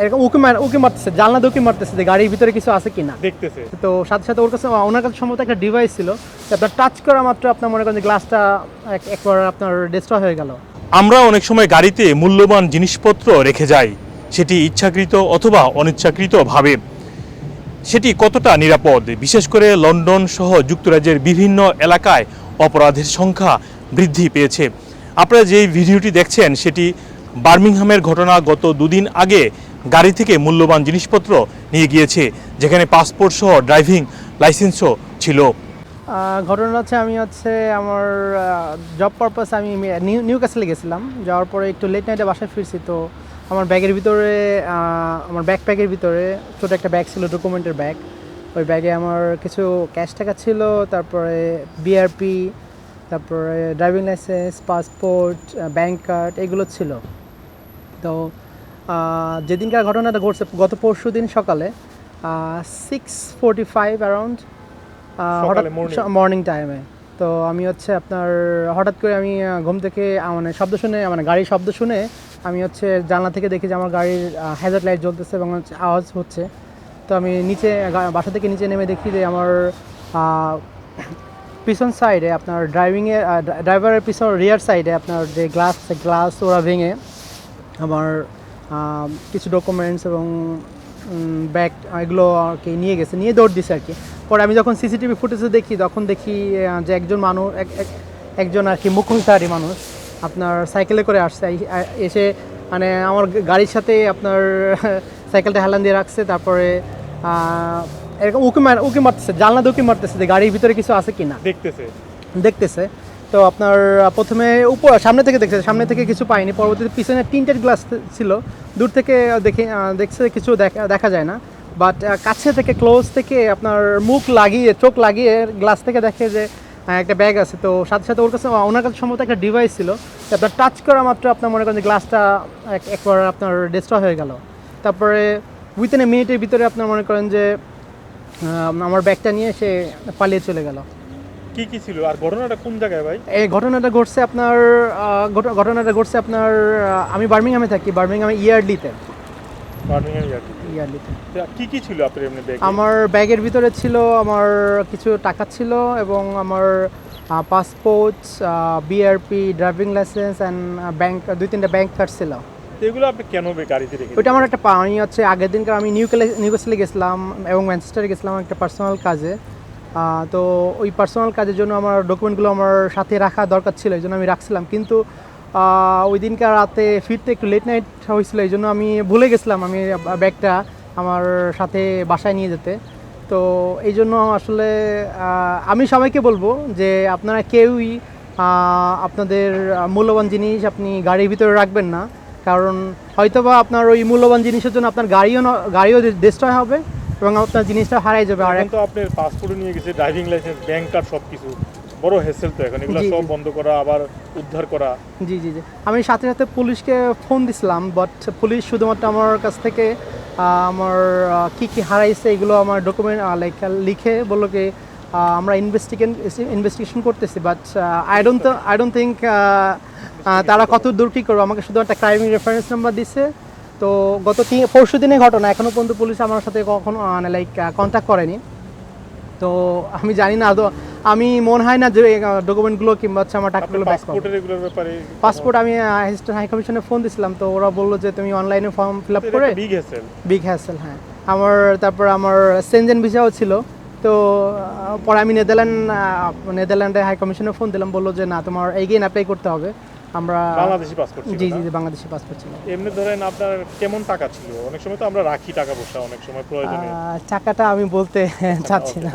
এরকম উকি মার উকি মারতেছে জানলা দিয়ে উকি মারতেছে যে গাড়ির ভিতরে কিছু আছে কিনা। দেখতেছে। তো সাথে সাথে ওর কাছে ওনার কাছে সম্ভবত একটা ডিভাইস ছিল আপনার টাচ করা মাত্র আপনার মনে করেন যে গ্লাসটা একবার আপনার ডিস্ট্রয় হয়ে গেল। আমরা অনেক সময় গাড়িতে মূল্যবান জিনিসপত্র রেখে যাই সেটি ইচ্ছাকৃত অথবা অনিচ্ছাকৃত ভাবে সেটি কতটা নিরাপদ? বিশেষ করে লন্ডন সহ যুক্তরাজ্যের বিভিন্ন এলাকায় অপরাধের সংখ্যা বৃদ্ধি পেয়েছে। আপনারা যে ভিডিওটি দেখছেন সেটি বার্মিংহামের ঘটনা গত দুদিন আগে গাড়ি থেকে মূল্যবান জিনিসপত্র নিয়ে গিয়েছে, যেখানে পাসপোর্ট সহ ড্রাইভিং লাইসেন্সও ছিল। ঘটনা হচ্ছে আমি হচ্ছে আমার জব পারপাস আমি নিউ নিউ ক্যাসেলে গেছিলাম। যাওয়ার পরে একটু লেট নাইটে বাসায় ফিরছি, তো আমার ব্যাগের ভিতরে আমার ব্যাকপ্যাকের ভিতরে ছোটো একটা ব্যাগ ছিল ডকুমেন্টের ব্যাগ ওই ব্যাগে আমার কিছু ক্যাশ টাকা ছিল, তারপরে বিআরপি তারপরে driving licence passport bank card এগুলো ছিল। তো যেদিনকার ঘটনাটা ঘটছে গত পরশু দিন সকালে সিক্স ফোরটি ফাইভ অ্যারাউন্ড হঠাৎ মর্নিং টাইমে তো আমি হচ্ছে আপনার হঠাৎ করে আমি ঘুম থেকে মানে শব্দ শুনে মানে গাড়ির শব্দ শুনে আমি হচ্ছে জানলা থেকে দেখি যে আমার গাড়ির হ্যাজার্ড লাইট জ্বলতেছে এবং হচ্ছে আওয়াজ হচ্ছে। তো আমি নিচে বাসা থেকে নিচে নেমে দেখি যে আমার পিছন সাইডে আপনার ড্রাইভিংয়ে ড্রাইভারের পিছন রিয়ার সাইডে আপনার যে গ্লাস গ্লাস ওরা ভেঙে আমার কিছু ডকুমেন্টস এবং ব্যাগ এগুলো আর কি নিয়ে গেছে নিয়ে দৌড় দিছে আর কি পরে আমি যখন সিসিটিভি ফুটেজে দেখি তখন দেখি যে একজন মানুষ এক- এক- একজন আর কি মুখোশধারী মানুষ আপনার সাইকেলে করে আসছে। এসে মানে আমার গাড়ির সাথে আপনার সাইকেলটা হেলান দিয়ে রাখছে তারপরে এরকম উকি মার উকি মারতেছে জানলা দিয়ে উকি মারতেছে যে গাড়ির ভিতরে কিছু আছে কি না দেখতেছে। দেখতেছে। তো আপনার প্রথমে উপর, সামনে থেকে দেখছে, সামনে থেকে কিছু পাইনি। পরবর্তীতে পিছনে তিনটের গ্লাস ছিল। দূর থেকে দেখে দেখছে কিছু দেখা দেখা যায় না। বাট কাছে থেকে ক্লোজ থেকে আপনার মুখ লাগিয়ে, চোখ লাগিয়ে গ্লাস থেকে দেখে যে একটা ব্যাগ আছে। তো সাথে সাথে ওর কাছে ওনার কাছে সম্ভবত একটা ডিভাইস ছিল। আপনার টাচ করা মাত্র আপনার মনে করেন যে গ্লাসটা একবার আপনার ডিস্ট্রয় হয়ে গেল। তারপরে উইথিন এ মিনিটের ভিতরে আপনার মনে করেন যে আমার ব্যাগটা নিয়ে সে পালিয়ে চলে গেল। কি কি ছিল? আর ঘটনাটা কোন জায়গায় ভাই? এই ঘটনাটা ঘটছে আপনার ঘটনাটা ঘটছে আপনার আমি বার্মিংহামে থাকি বার্মিংহামে ইয়ারলিতে। কি কি ছিল আপনার এমনি ব্যাগে? আমার ব্যাগের ভিতরে ছিল আমার কিছু টাকা ছিল এবং আমার passport B R P driving licence and bank দুই তিনটা ব্যাংক কার্ড ছিল। এগুলো আপনি কেন গাড়িতে রেখে ওইটা আমার একটা আমি হচ্ছে আগের দিনকার আমি নিউ কেলে নিউ গেছিলাম এবং ম্যানচেস্টারে গেছিলাম একটা পার্সোনাল কাজে। তো ওই পার্সোনাল কাজের জন্য আমার ডকুমেন্টগুলো আমার সাথে রাখা দরকার ছিল, এই জন্য আমি রাখছিলাম। কিন্তু ওই দিনকার রাতে ফিরতে একটু লেট নাইট হয়েছিল, এই জন্য আমি ভুলে গেছিলাম আমি ব্যাগটা আমার সাথে বাসায় নিয়ে যেতে। তো এই জন্য আসলে আমি সবাইকে বলব যে আপনারা কেউই আপনাদের মূল্যবান জিনিস আপনি গাড়ির ভিতরে রাখবেন না। কারণ হয়তোবা আপনার ওই মূল্যবান জিনিসের জন্য আপনার গাড়িও গাড়িও ডিস্ট্রয় হবে। এবং আপনার জিনিসটা হারাই যাবে আর তো আপনার পাসপোর্ট নিয়ে গেছে ড্রাইভিং লাইসেন্স ব্যাংক কার্ড সব কিছু বড় হেসেল তো এখন এগুলো সব বন্ধ করা আবার উদ্ধার করা। জি জি জি। আমি সাথে সাথে পুলিশকে ফোন দিছিলাম বাট পুলিশ শুধুমাত্র আমার কাছ থেকে আমার কি কি হারাইছে এগুলো আমার ডকুমেন্ট লাইক লিখে বলল কি আমরা ইনভেস্টিগেশন ইনভেস্টিগেশন করতেছি but I don't I don't think তারা কত দূর কী করবে আমাকে শুধু একটা ক্রাইম রেফারেন্স নাম্বার দিছে তো গত তিন পরশু দিনের ঘটনা এখনও পর্যন্ত পুলিশ আমার সাথে কখনো লাইক কন্ট্যাক্ট করেনি। তো আমি জানি না আদৌ আমি মনে হয় না যে ডকুমেন্টগুলো কিংবা হচ্ছে আমার টাকাগুলো ব্যাপারে পাসপোর্ট আমি অ্যাসিস্ট্যান্ট হাই কমিশনে ফোন দিছিলাম তো ওরা বলল যে তুমি অনলাইনে ফর্ম ফিল আপ করে বিগ হ্যাসেল হ্যাঁ। আমার তারপর আমার সেনজেন ভিসাও ছিল তো পরে আমি নেদারল্যান্ড নেদারল্যান্ডে হাই কমিশনে ফোন দিলাম বলল যে না তোমার এগেইন অ্যাপ্লাই করতে হবে। আমরা বাংলাদেশি পাসপোর্ট জি জি বাংলাদেশি পাসপোর্ট ছিল। এমনি ধরেন আপনার কেমন টাকা ছিল? অনেক সময় তো আমরা রাখি টাকা পয়সা অনেক সময় প্রয়োজনে টাকাটা আমি বলতে চাচ্ছি না।